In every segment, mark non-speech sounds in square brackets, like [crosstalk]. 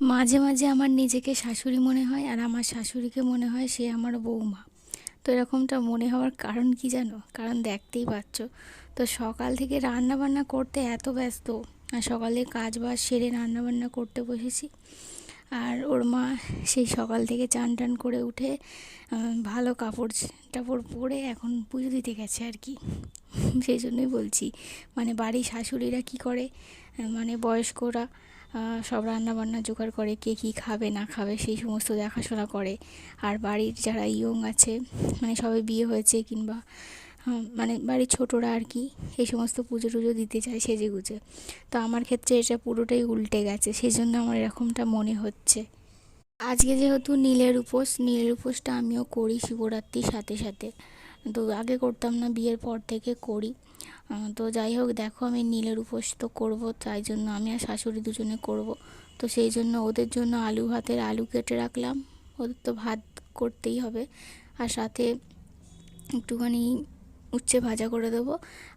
মাঝে মাঝে আমার নিজেকে শাশুড়ি মনে হয় আর আমার শাশুড়িকে মনে হয় সে আমার বৌমা। তো এরকমটা মনে হওয়ার কারণ কি জানো? কারণ দেখতেই পাচ্ছ। তো সকাল থেকে রান্না বান্না করতে এত ব্যস্ত। আর সকালে কাজ বাজ সেরে রান্না বান্না করতে বসেছি। আর ওর মা সেই সকাল থেকে চান টান করে উঠে ভালো কাপড় টাপড় পরে এখন পুজো দিতে গেছে আর কি। সেই জন্যই বলছি মানে বাড়ির শাশুড়িরা কি করে? মানে বয়স্করা সব রান্না বান্না জোগাড় করে কে কী খাবে, না খাবে, সেই সমস্ত দেখাশোনা করে। আর বাড়ির যারা ইয়ং আছে মানে সবে বিয়ে হয়েছে কিংবা মানে বাড়ির ছোটরা আর কি, এই সমস্ত পুজো টুজো দিতে চায় সেজে গুজে। তো আমার ক্ষেত্রে এটা পুরোটাই উল্টে গেছে, সেই জন্য আমার এরকমটা মনে হচ্ছে। আজকে যেহেতু নীলের উপোস, নীলের উপোসটা আমিও করি শিবরাত্রির সাথে সাথে। তো আগে করতাম না, বিয়ের পর থেকে করি। তো যাই হোক, দেখো আমি নীলের উপোস তো করব, তাই জন্য আমি আর শাশুড়ি দুজনে করব। তো সেই জন্য ওদের জন্য আলু ভাতের আলু কেটে রাখলাম। ওদের তো ভাত করতেই হবে। আর সাথে একটুখানি উচ্ছে ভাজা করে দেবো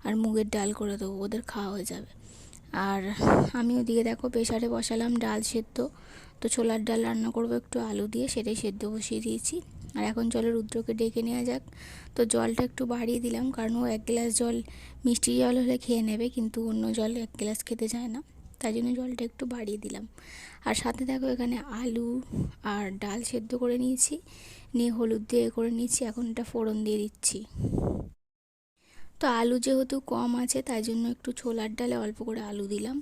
আর মুগের ডাল করে দেবো, ওদের খাওয়া হয়ে যাবে। আর আমি ওদিকে দেখো প্রেশারে বসালাম ডাল সেদ্ধ। তো ছোলার ডাল রান্না করব একটু আলু দিয়ে, সেটাই সেদ্ধ বসিয়ে দিয়েছি। আর এখন চলো রুদ্রকে ডেকে নেওয়া যাক। তো জলটা একটু বাড়িয়ে দিলাম, কারণ ও এক গ্লাস জল, মিষ্টি জল হলে খেয়ে নেবে, কিন্তু অন্য জল এক গ্লাস খেতে চায় না। তাই জন্য জলটা একটু বাড়িয়ে দিলাম। আর সাথে দেখো এখানে আলু আর ডাল সেদ্ধ করে নিয়েছি, নিয়ে হলুদ দিয়ে করে নিয়েছি, এখন এটা ফোড়ন দিয়ে দিচ্ছি। তো আলু যেহেতু কম আছে, তাই জন্য একটু ছোলার ডালে অল্প করে আলু দিলাম।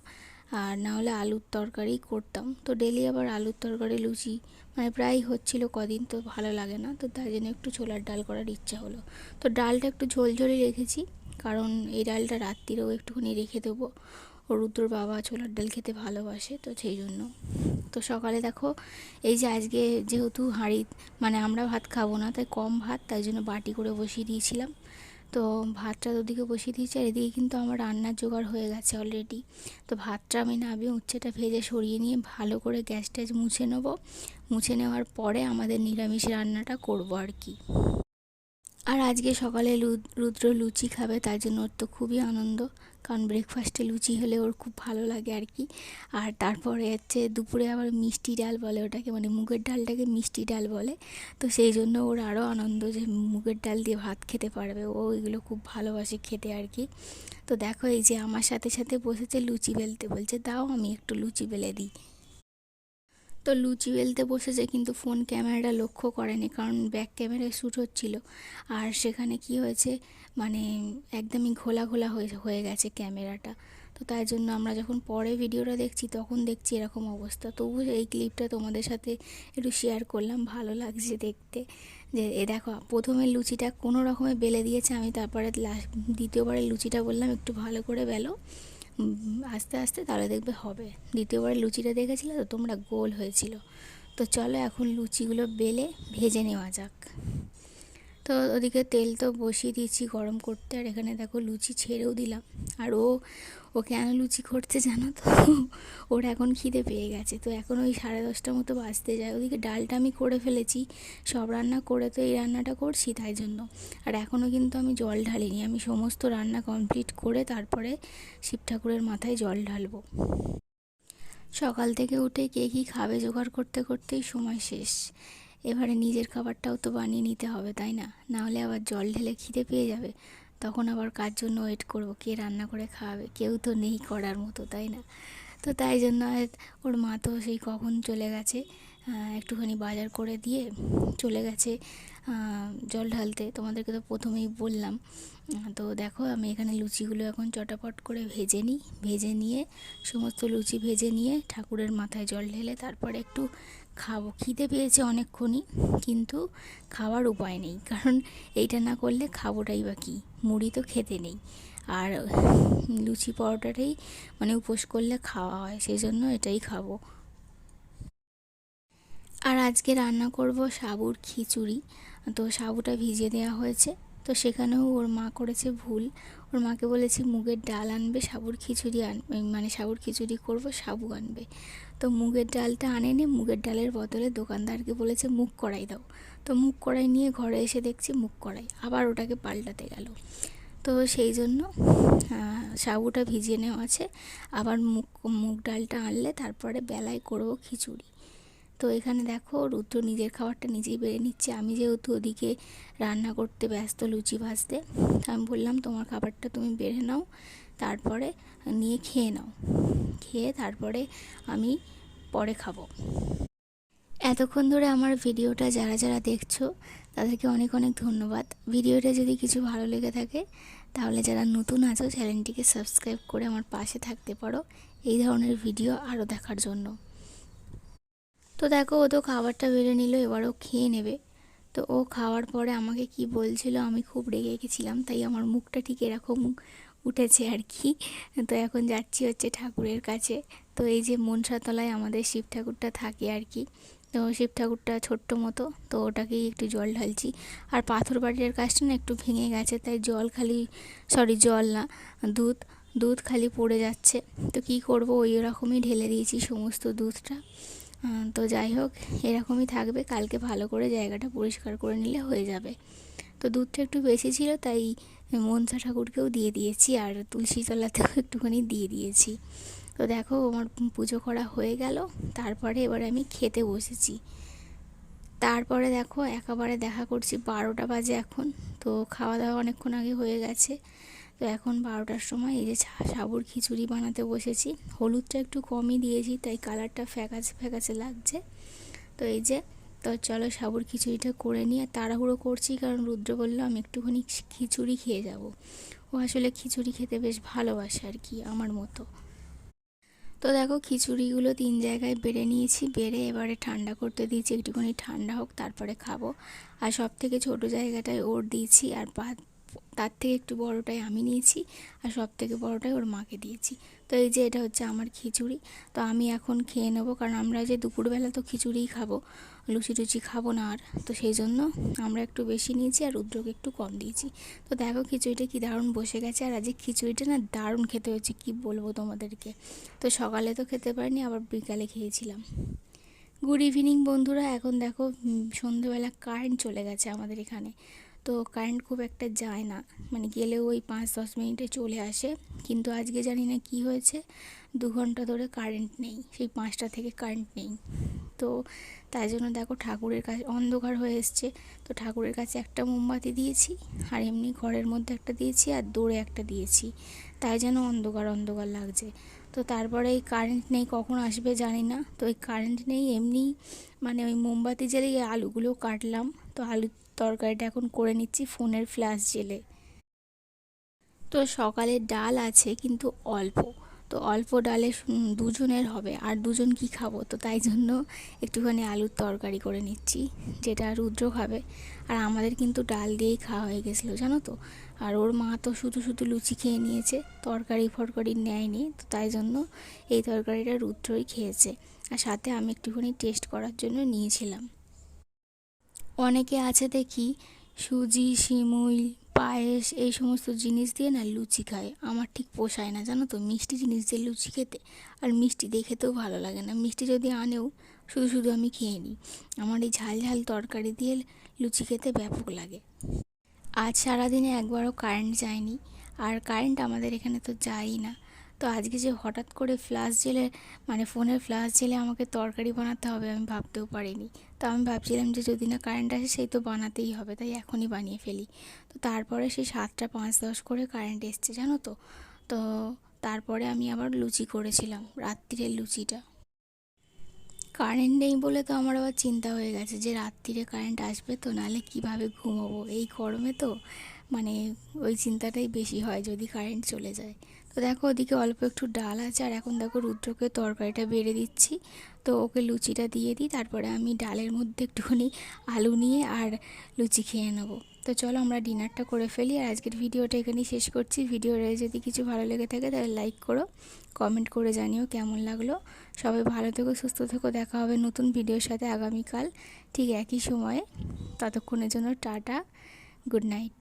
আর না হলে আলুর তরকারি করতাম। তো ডেলি আবার আলুর তরকারি, লুচি মানে প্রায়ই হচ্ছিল কদিন তো ভালো লাগে না, তো তাই জন্য একটু ছোলার ডাল করার ইচ্ছা হলো। তো ডালটা একটু ঝোলঝোলে রেখেছি, কারণ এই ডালটা রাত্রিরেও একটুখানি রেখে দেবো। ও রুদ্রর বাবা ছোলার ডাল খেতে ভালোবাসে, তো সেই জন্য। তো সকালে দেখো, এই যে আজকে যেহেতু হাঁড়ি মানে আমরা ভাত খাব না, তাই কম ভাত, তাই জন্য বাটি করে বসিয়ে দিয়েছিলাম। তো ভাতটা ওদিকে বসিয়ে দিয়েছি আর এদিকে কিন্তু আমার রান্নার জোগাড় হয়ে গেছে অলরেডি তো ভাতটা আমি নামিয়ে উচ্ছেটা ভেজে সরিয়ে নিয়ে ভালো করে গ্যাস ট্যাস মুছে নেব। মুছে নেওয়ার পরে আমাদের নিরামিষ রান্নাটা করব আর কি। আর আজকে সকালে রুদ্র লুচি খাবে, তার জন্য ওর তো খুবই আনন্দ। কারণ ব্রেকফাস্টে লুচি হলে ওর খুব ভালো লাগে আর কি। আর তারপরে হচ্ছে দুপুরে আবার মিষ্টি ডাল বলে, ওটাকে মানে মুগের ডালটাকে মিষ্টি ডাল বলে। তো সেই জন্য ওর আরও আনন্দ যে মুগের ডাল দিয়ে ভাত খেতে পারবে। ও এগুলো খুব ভালোবাসে খেতে আর কি। তো দেখো এই যে আমার সাথে সাথে বসেছে লুচি বেলতে, বলছে, দাও আমি একটু লুচি বেলে দিই। তো লুচি বেলতে বসেছে, কিন্তু ফোন ক্যামেরাটা লক্ষ্য করেনি, কারণ ব্যাক ক্যামেরায় শ্যুট হচ্ছিল। আর সেখানে কি হয়েছে মানে একদমই ঘোলা ঘোলা হয়ে হয়ে গেছে ক্যামেরাটা। তো তাই জন্য আমরা যখন পরে ভিডিওটা দেখছি, তখন দেখছি এরকম অবস্থা। তবু এই ক্লিপটা তোমাদের সাথে একটু শেয়ার করলাম, ভালো লাগছে দেখতে। যে এ দেখো, প্রথমে লুচিটা কোনো রকমে বেলে দিয়েছে, আমি তারপরে লাস্ট দ্বিতীয়বারে লুচিটা বললাম, একটু ভালো করে বেলো। আস্তে আস্তে তাহলে দেখবে হবে। দ্বিতীয়বার লুচিটা দেখেছিলে তো তোমরা গোল হয়েছিল। তো চলো এখন লুচিগুলো বেলে ভেজে নেওয়া যাক। তো ওদিকে তেল তো বসিয়ে দিয়েছি গরম করতে, আর এখানে দেখো লুচি ছেড়েও দিলাম। আর ও ও কেন লুচি করছে জানো তো? [laughs] ওর এখন খিদে পেয়ে গেছে। তো এখন ওই সাড়ে দশটার মতো বাজতে যায়। ওদিকে ডালটা আমি করে ফেলেছি, সব রান্না করে তো এই রান্নাটা করছি তাই জন্য। আর এখনও কিন্তু আমি জল ঢালিনি, আমি সমস্ত রান্না কমপ্লিট করে তারপরে শিব ঠাকুরের মাথায় জল ঢালবো। সকাল থেকে উঠে কে কী খাবে জোগাড় করতে, করতেই সময় শেষ। এবারে নিজের খাবারটাও তো বানিয়ে নিতে হবে, তাই না? না হলে আবার জল ঢেলে খিদে পেয়ে যাবে। তখন আবার কার জন্য ওয়েট করব? কে রান্না করে খাওয়াবে? কেউ তো নেই করার মতো, তাই না? তো তাই জন্য ওর মা তো সেই কখন চলে গেছে একটুখানি বাজার করে দিয়ে চলে গেছে জল ঢালতে। তোমাদেরকে তো প্রথমেই বললাম তো দেখো আমি এখানে লুচিগুলো এখন চটাপট করে ভেজে নিই। ভেজে নিয়ে, সমস্ত লুচি ভেজে নিয়ে ঠাকুরের মাথায় জল ঢেলে তারপরে একটু খাব। খিদে পেয়েছে অনেকক্ষণই, কিন্তু খাওয়ার উপায় নেই। কারণ এইটা না করলে খাবোটাই বা কী? মুড়ি তো খেতে নেই। আর লুচি পরোটাটাই মানে উপোস করলে খাওয়া হয় সেই জন্য এটাই খাব। আর আজকে রান্না করব সাবুর খিচুড়ি। তো সাবুটা ভিজিয়ে দেওয়া হয়েছে। তো সেখানেও ওর মা করেছে ভুল। ওর মাকে বলেছি, মুগের ডাল আনবে, সাবুর খিচুড়ি আন মানে সাবুর খিচুড়ি করব, সাবু আনবে। তো মুগের ডালটা আনেনি মুগের ডালের বদলে দোকানদারকে বলেছে, মুগ কড়াই দাও। তো মুগ কড়াই নিয়ে ঘরে এসে দেখছি মুগ কড়াই, আবার ওটাকে পাল্টাতে গেল। তো সেই জন্য সাবুটা ভিজিয়ে নেওয়া আছে। আবার মুগ মুগ ডালটা আনলে তারপরে বেলায় করব খিচুড়ি। তো এখানে দেখো রুদ্র নিজের খাবারটা নিজেই বেড়ে নিচ্ছে। আমি যেহেতু ওদিকে রান্না করতে ব্যস্ত লুচি ভাজতে, আমি বললাম তোমার খাবারটা তুমি বেড়ে নাও, তারপরে নিয়ে খেয়ে নাও। খেয়ে তারপরে আমি পরে খাব। এতক্ষণ ধরে আমার ভিডিওটা যারা যারা দেখছ, তাদেরকে অনেক অনেক ধন্যবাদ। ভিডিওটা যদি কিছু ভালো লেগে থাকে, তাহলে যারা নতুন আছো, চ্যানেলটিকে সাবস্ক্রাইব করে আমার পাশে থাকতে পারো। এই ধরনের ভিডিও আরও দেখার জন্য। তো দেখো, ও তো খাবারটা বেড়ে নিল এবারও খেয়ে নেবে। তো ও খাওয়ার পরে আমাকে কি বলছিল, আমি খুব রেগে গেছিলাম, তাই আমার মুখটা ঠিক এরকম উঠেছে আর কি। তো এখন যাচ্ছি হচ্ছে ঠাকুরের কাছে। তো এই যে মনসাতলায় আমাদের শিব ঠাকুরটা থাকে আর কি, তো শিব ঠাকুরটা ছোট্ট মতো, তো ওটাকেই একটু জল ঢালছি। আর পাথর বাড়ির কাজটা না একটু ভেঙে গেছে, তাই জল খালি সরি জল না, দুধ দুধ খালি পড়ে যাচ্ছে। তো কি করব, ওই রকমই ঢেলে দিয়েছি সমস্ত দুধটা। তো যাই হোক, এরকমই থাকবে। কালকে ভালো করে জায়গাটা পরিষ্কার করে নিলে হয়ে যাবে। তো দুধটা একটু বেশি ছিল, তাই মনসা ঠাকুরকেও দিয়ে দিয়েছি, আর তুলসী তলাতেও একটুখানি দিয়ে দিয়েছি। তো দেখো, আমার পুজো করা হয়ে গেল। তারপরে এবারে আমি খেতে বসেছি। তারপরে দেখো, একেবারে দেখা করছি, বারোটা বাজে এখন। তো খাওয়া দাওয়া অনেকক্ষণ আগে হয়ে গেছে। তো এখন বারোটার সময় এই যে সাবুর খিচুড়ি বানাতে বসেছি। হলুদটা একটু কমই দিয়েছি, তাই কালারটা ফ্যাকাসে ফ্যাকাসে লাগছে। তো এই যে, তো চলো সাবুর খিচুড়িটা করে নিয়ে তাড়াহুড়ো করছি, কারণ রুদ্র বলল আমি একটুখানি খিচুড়ি খেয়ে যাব। ও আসলে খিচুড়ি খেতে বেশ ভালোবাসে আর কি, আমার মতো। তো দেখো, খিচুড়িগুলো তিন জায়গায় বেড়ে নিয়েছি, বেড়ে এবারে ঠান্ডা করতে দিয়েছি, একটুখানি ঠান্ডা হোক, তারপরে খাব। আর সব থেকে ছোটো জায়গাটায় ওর দিয়েছি, আর বা- তার থেকে একটু বড়টাই আমি নিয়েছি আর সব থেকে বড়টাই ওর মাকে দিয়েছি। তো এই যে এটা হচ্ছে আমার খিচুড়ি। তো আমি এখন খেয়ে নেব কারণ আমরা যে দুপুরবেলা তো খিচুড়িই খাব, লুচি টুচি খাব না আর। তো সেই জন্য আমরা একটু বেশি নিয়েছি আর রুদ্রকে একটু কম দিয়েছি। তো দেখো খিচুড়িটা কি দারুণ বসে গেছে আর আজকে খিচুড়িটা না দারুণ খেতে হয়েছে, কি বলব তোমাদেরকে। তো সকালে তো খেতে পারিনি, আবার বিকালে খেয়েছিলাম। গুড ইভিনিং বন্ধুরা, এখন দেখো সন্ধেবেলা কারেন্ট চলে গেছে আমাদের এখানে। তো কারেন্ট খুব একটা যায় না। মানে গেলেও ওই পাঁচ দশ মিনিটে চলে আসে। কিন্তু আজকে জানি না কি হয়েছে, দু ঘণ্টা ধরে কারেন্ট নেই, সেই পাঁচটা থেকে কারেন্ট নেই। তো তাই জন্য দেখো ঠাকুরের কাছে অন্ধকার হয়ে এসছে। তো ঠাকুরের কাছে একটা মোমবাতি দিয়েছি, আর এমনি ঘরের মধ্যে একটা দিয়েছি, আর দৌড়ে একটা দিয়েছি। তাই যেন অন্ধকার অন্ধকার লাগছে। তো তারপরে এই কারেন্ট নেই কখন আসবে জানি না। তো ওই কারেন্ট নেই, এমনি মানে ওই মোমবাতি জ্বেলে আলুগুলো কাটলাম। তো আলুর তরকারিটা এখন করে নিচ্ছি ফোনের ফ্ল্যাশ জেলে। তো সকালে ডাল আছে কিন্তু অল্প। তো অল্প ডালে দুজনের হবে। আর দুজন কি খাব? তো তাই জন্য একটুখানি আলুর তরকারি করে নিচ্ছি, যেটা রুদ্র খাবে। আর আমাদের কিন্তু ডাল দিয়েই খাওয়া হয়ে গেছিল, জানো তো? আর ওর মা তো শুধু শুধু লুচি খেয়ে নিয়েছে, তরকারি ফরকারি নেয়নি। তো তাই জন্য এই তরকারিটা রুদ্রই খেয়েছে। আর সাথে আমি একটুখানি টেস্ট করার জন্য নিয়েছিলাম। অনেকে আছে দেখি, সুজি সিমুই পায়েস, এই সমস্ত জিনিস দিয়ে না লুচি খায়। আমার ঠিক পোষায় না, জানো তো? মিষ্টি জিনিস দিয়ে লুচি খেতে। আর মিষ্টি দিয়ে খেতেও ভালো লাগে না। মিষ্টি যদি আনেও, শুধু শুধু আমি খেয়ে নিই। আমার এই ঝাল ঝাল তরকারি দিয়ে লুচি খেতে ব্যাপক লাগে। আজ সারাদিনে একবারও কারেন্ট যায়নি। আর কারেন্ট আমাদের এখানে তো যায়ই না। তো আজকে যে হঠাৎ করে ফ্লাশ জেলে মানে ফোনের ফ্লাশ জেলে আমাকে তরকারি বানাতে হবে আমি ভাবতেও পারিনি। তো আমি ভাবছিলাম যে যদি না কারেন্ট আসে সেই তো বানাতেই হবে, তাই এখনই বানিয়ে ফেলি। তো তারপরে সেই সাতটা পাঁচ দশ করে কারেন্ট এসছে, জানো তো? তো তারপরে আমি আবার লুচি করেছিলাম, রাত্রিরের লুচিটা। কারেন্ট নেই বলে তো আমার আবার চিন্তা হয়ে গেছে যে রাত্রিরে কারেন্ট আসবে তো, নাহলে কীভাবে ঘুমোবো? এই গরমে তো মানে ওই চিন্তাটাই বেশি হয় যদি কারেন্ট চলে যায়। তো দেখো ওদিকে অল্প একটু ডাল আছে আর এখন দেখো রুদ্রকে তরকারিটা বেড়ে দিচ্ছি। তো ওকে লুচিটা দিয়ে দিই, তারপরে আমি ডালের মধ্যে একটুখানি আলু নিয়ে আর লুচি খেয়ে নেব। তো চলো আমরা ডিনারটা করে ফেলি আর আজকের ভিডিওটা এখানেই শেষ করছি। ভিডিওটা যদি কিছু ভালো লেগে থাকে তাহলে লাইক করো কমেন্ট করে জানিও কেমন লাগল। সবাই ভালো থেকো, সুস্থ থেকো, দেখা হবে নতুন ভিডিওর সাথে আগামীকাল। ঠিক একই সময়ে, ততক্ষণের জন্য টাটা। Good night